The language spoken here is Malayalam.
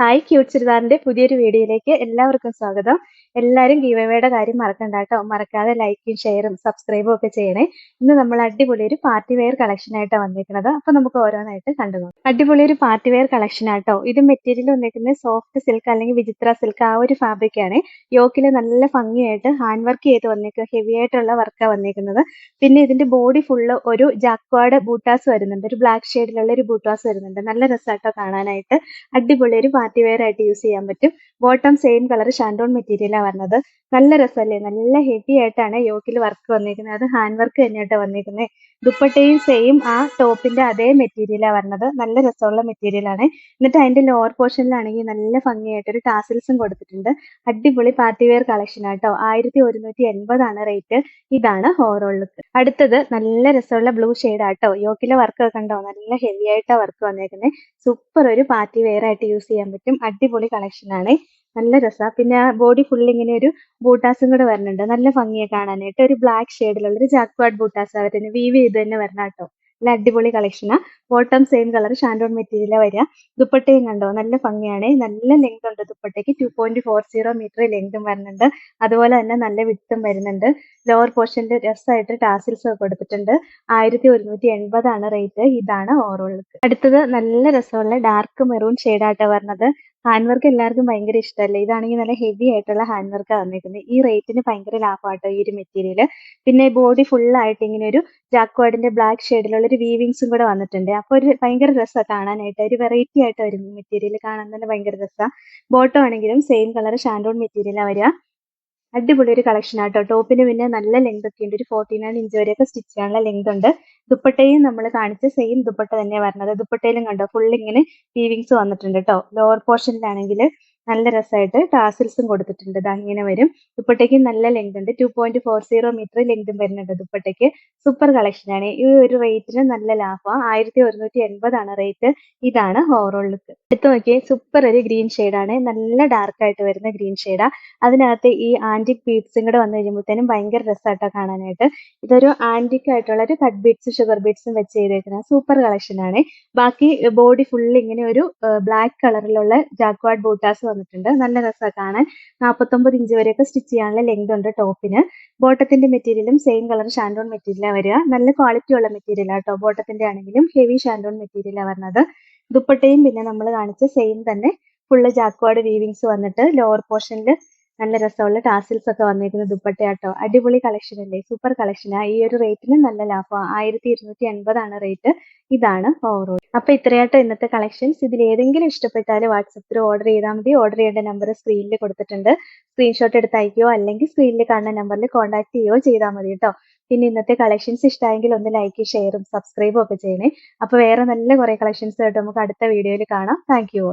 ഹായ് ക്യൂട്ട് ചുരിദാറിന്റെ പുതിയൊരു വീഡിയോയിലേക്ക് എല്ലാവർക്കും സ്വാഗതം. എല്ലാവരും ഗീവയുടെ കാര്യം മറക്കണ്ട കേട്ടോ. മറക്കാതെ ലൈക്കും ഷെയറും സബ്സ്ക്രൈബും ഒക്കെ ചെയ്യണേ. ഇന്ന് നമ്മൾ അടിപൊളി ഒരു പാർട്ടി വെയർ കളക്ഷൻ ആയിട്ടാണ് വന്നിരിക്കുന്നത് അപ്പൊ നമുക്ക് ഓരോന്നായിട്ട് കണ്ടു നോക്കാം. അടിപൊളി ഒരു പാർട്ടി വെയർ കളക്ഷൻ ആട്ടോ. ഇത് മെറ്റീരിയൽ വന്നിരിക്കുന്നത് സോഫ്റ്റ് സിൽക്ക് അല്ലെങ്കിൽ വിചിത്ര സിൽക്ക് ആ ഒരു ഫാബ്രിക് ആണ്. യോക്കിൽ നല്ല ഭംഗിയായിട്ട് ഹാൻഡ് വർക്ക് ചെയ്ത് വന്നേക്കുക ഹെവി ആയിട്ടുള്ള വർക്കാണ് വന്നിരിക്കുന്നത് പിന്നെ ഇതിന്റെ ബോഡി ഫുള്ള് ഒരു ജാക്വാഡ് ബൂട്ടാസ് വരുന്നുണ്ട്. ഒരു ബ്ലാക്ക് ഷെയ്ഡിലുള്ള ഒരു ബൂട്ടാസ് വരുന്നുണ്ട്. നല്ല രസമായിട്ടോ കാണാനായിട്ട്. അടിപൊളി ഒരു പാർട്ടി വെയർ ആയിട്ട് യൂസ് ചെയ്യാൻ പറ്റും. ബോട്ടം സെയിം കളർ ഷാൻഡോൺ മെറ്റീരിയലാണ് വന്നത് നല്ല രസമല്ലേ? നല്ല ഹെവി ആയിട്ടാണ് യോക്കിൽ വർക്ക് വന്നിരിക്കുന്നത് അത് ഹാൻഡ് വർക്ക് തന്നെയായിട്ട് വന്നിരിക്കുന്നത് ദുപ്പട്ടയും സെയിം ആ ടോപ്പിന്റെ അതേ മെറ്റീരിയലാണ് വന്നത് നല്ല രസമുള്ള മെറ്റീരിയലാണ് എന്നിട്ട് അതിന്റെ ലോവർ പോർഷനിലാണെങ്കിൽ നല്ല ഭംഗിയായിട്ട് ഒരു ടാസിൽസും കൊടുത്തിട്ടുണ്ട്. അടിപൊളി പാർട്ടി വെയർ കളക്ഷൻ ആട്ടോ. ആയിരത്തി ഒരുന്നൂറ്റി എൺപതാണ് റേറ്റ് ഇതാണ് ഓവറോൾ ലുക്ക് അടുത്തത് നല്ല രസമുള്ള ബ്ലൂ ഷെയ്ഡ് ആട്ടോ. യോക്കിലെ വർക്ക് കണ്ടോ? നല്ല ഹെവി ആയിട്ടാണ് വർക്ക് വന്നേക്കുന്നത് സൂപ്പർ ഒരു പാർട്ടി വെയർ ആയിട്ട് യൂസ് ചെയ്യാൻ പറ്റും അടിപൊളി കളക്ഷൻ ആണ്. നല്ല രസമാണ് പിന്നെ ബോഡി ഫുൾ ഇങ്ങനെ ഒരു ബൂട്ടാസും കൂടെ വരുന്നുണ്ട് നല്ല ഭംഗിയെ കാണാനായിട്ട്. ഒരു ബ്ലാക്ക് ഷെയ്ഡിലുള്ള ഒരു ജാക്വാഡ് ബൂട്ടാസ് വരുന്നത് വീവ് ചെയ്ത് തന്നെ വരണം കേട്ടോ നല്ല അടിപൊളി കളക്ഷനാണ് ബോട്ടം സെയിം കളർ ഷാൻഡോൺ മെറ്റീരിയലാണ് വരിക. ദുപ്പട്ടയും കണ്ടോ? നല്ല ഭംഗിയാണ്. നല്ല ലെങ്ത് ഉണ്ട് ദുപ്പട്ടയ്ക്ക്. Two point four zero metre ലെങ്തും വരുന്നുണ്ട്. അതുപോലെ തന്നെ നല്ല വിട്ടും വരുന്നുണ്ട്. ലോവർ പോർഷനിൽ രസമായിട്ട് ടാസിൽസ് ഒക്കെ കൊടുത്തിട്ടുണ്ട്. ആയിരത്തി ഒരുന്നൂറ്റി എൺപതാണ് റേറ്റ് ഇതാണ് ഓവറോൾ അടുത്തത് നല്ല രസമുള്ള ഡാർക്ക് മെറൂൺ ഷെയ്ഡായിട്ട് വരുന്നത്. ഹാൻഡ് വർക്ക് എല്ലാവർക്കും ഭയങ്കര ഇഷ്ടമല്ലേ ഇതാണെങ്കിൽ നല്ല ഹെവി ആയിട്ടുള്ള ഹാൻഡ് വർക്കാണ് വന്നിരിക്കുന്നത് ഈ റേറ്റിന് ഭയങ്കര ലാഭമാട്ടോ ഈ ഒരു മെറ്റീരിയൽ പിന്നെ ബോഡി ഫുൾ ആയിട്ട് ഇങ്ങനെ ഒരു ജാക്വാഡിന്റെ ബ്ലാക്ക് ഷെയ്ഡിലുള്ള ഒരു വീവിങ്സും കൂടെ വന്നിട്ടുണ്ട്. അപ്പോൾ ഒരു ഭയങ്കര രസമാണ് കാണാനായിട്ട്. ഒരു വെറൈറ്റി ആയിട്ട് വരും മെറ്റീരിയൽ കാണാൻ തന്നെ ഭയങ്കര രസമാണ് ബോട്ടം ആണെങ്കിലും സെയിം കളർ ഷാൻഡോൺ മെറ്റീരിയലാണ് വരിക. അടിപൊളി ഒരു കളക്ഷൻ ആട്ടോ. ടോപ്പിന് പിന്നെ നല്ല ലെങ്ത് ഒക്കെ ഉണ്ട്. ഒരു ഫോർട്ടി നയൻ ഇഞ്ച് വരെയൊക്കെ സ്റ്റിച്ച് ചെയ്യാനുള്ള ലെങ്ത് ഉണ്ട്. ദുപ്പട്ടയും നമ്മൾ കാണിച്ച സെയിം ദുപ്പട്ട തന്നെ വരുന്നത്. ദുപ്പട്ടയിലും കണ്ടോ ഫുൾ ഇങ്ങനെ വീവിങ്സ് വന്നിട്ടുണ്ട് കേട്ടോ ലോവർ പോർഷനിലാണെങ്കിൽ നല്ല രസമായിട്ട് ടാസിൽസും കൊടുത്തിട്ടുണ്ട്. ഇതാ ഇങ്ങനെ വരും. ദുപ്പട്ടയ്ക്ക് നല്ല ലെങ്ത് ഉണ്ട്. Two point four zero metre ലെങ്തും വരുന്നുണ്ട് ദുപ്പട്ടയ്ക്ക് സൂപ്പർ കളക്ഷനാണ് ഈ ഒരു റേറ്റിന് നല്ല ലാഭമാണ് ആയിരത്തി ഒരുന്നൂറ്റി എൺപതാണ് റേറ്റ് ഇതാണ് ഓവറോൾ ലുക്ക് എടുത്തു നോക്കിയാൽ സൂപ്പർ ഒരു ഗ്രീൻ ഷെയ്ഡാണ് നല്ല ഡാർക്ക് ആയിട്ട് വരുന്ന ഗ്രീൻ ഷെയ്ഡാ അതിനകത്ത് ഈ ആന്റിക് ബീഡ്സും കൂടെ വന്നു കഴിയുമ്പോഴത്തേനും ഭയങ്കര രസമായിട്ടോ കാണാനായിട്ട്. ഇതൊരു ആന്റിക് ആയിട്ടുള്ള ഒരു കട്ട് ബീഡ്സ് ഷുഗർ ബീഡ്സും വെച്ച് ചെയ്തേക്കുന്ന സൂപ്പർ കളക്ഷനാണ് ബാക്കി ബോഡി ഫുള്ള് ഇങ്ങനെ ഒരു ബ്ലാക്ക് കളറിലുള്ള ജാക്വാഡ് ബൂട്ടാസ് വന്നിട്ടുണ്ട്. നല്ല രസമാണ് കാണാൻ. നാൽപ്പത്തൊമ്പത് ഇഞ്ച് വരെയൊക്കെ സ്റ്റിച്ച് ചെയ്യാനുള്ള ലെങ്ത് ഉണ്ട് ടോപ്പിന്. ബോട്ടത്തിന്റെ മെറ്റീരിയലും സെയിം കളർ ഷാൻഡോൺ മെറ്റീരിയലാണ് വരിക. നല്ല ക്വാളിറ്റി ഉള്ള മെറ്റീരിയൽ ആട്ടോ ബോട്ടത്തിന്റെ ആണെങ്കിലും ഹെവി ഷാൻഡോൺ മെറ്റീരിയലാണ് വരുന്നത് ദുപ്പട്ടയും പിന്നെ നമ്മൾ കാണിച്ച സെയിം തന്നെ. ഫുള്ള് ജാക്വാഡ് വീവിങ്സ് വന്നിട്ട് ലോവർ പോർഷനിൽ നല്ല രസമുള്ള ടാസിൽസ് ഒക്കെ വന്നിരിക്കുന്ന ദുപ്പട്ടയാട്ടോ. അടിപൊളി കളക്ഷൻ അല്ലേ? സൂപ്പർ കളക്ഷനാ ഈ ഒരു റേറ്റിന് നല്ല ലാഭം. ആയിരത്തി ഇരുന്നൂറ്റി എൺപതാണ് റേറ്റ് ഇതാണ് ഓവറോൾ അപ്പൊ ഇത്രയാട്ടോ ഇന്നത്തെ കളക്ഷൻസ് ഇതിൽ ഏതെങ്കിലും ഇഷ്ടപ്പെട്ടാൽ വാട്സപ്പിൽ ഓർഡർ ചെയ്താൽ മതി. ഓർഡർ ചെയ്യേണ്ട നമ്പർ സ്ക്രീനിൽ കൊടുത്തിട്ടുണ്ട്. സ്ക്രീൻഷോട്ട് എടുത്ത് അയക്കുകയോ അല്ലെങ്കിൽ സ്ക്രീനിൽ കാണുന്ന നമ്പറിൽ കോൺടാക്ട് ചെയ്യുകയോ ചെയ്താൽ മതി കേട്ടോ പിന്നെ ഇന്നത്തെ കളക്ഷൻസ് ഇഷ്ടമായെങ്കിൽ ഒന്ന് ലൈക്ക് ഷെയറും സബ്സ്ക്രൈബും ഒക്കെ ചെയ്യണേ. അപ്പൊ വേറെ നല്ല കുറെ കളക്ഷൻസ് കേട്ടോ നമുക്ക് അടുത്ത വീഡിയോയിൽ കാണാം. Thank you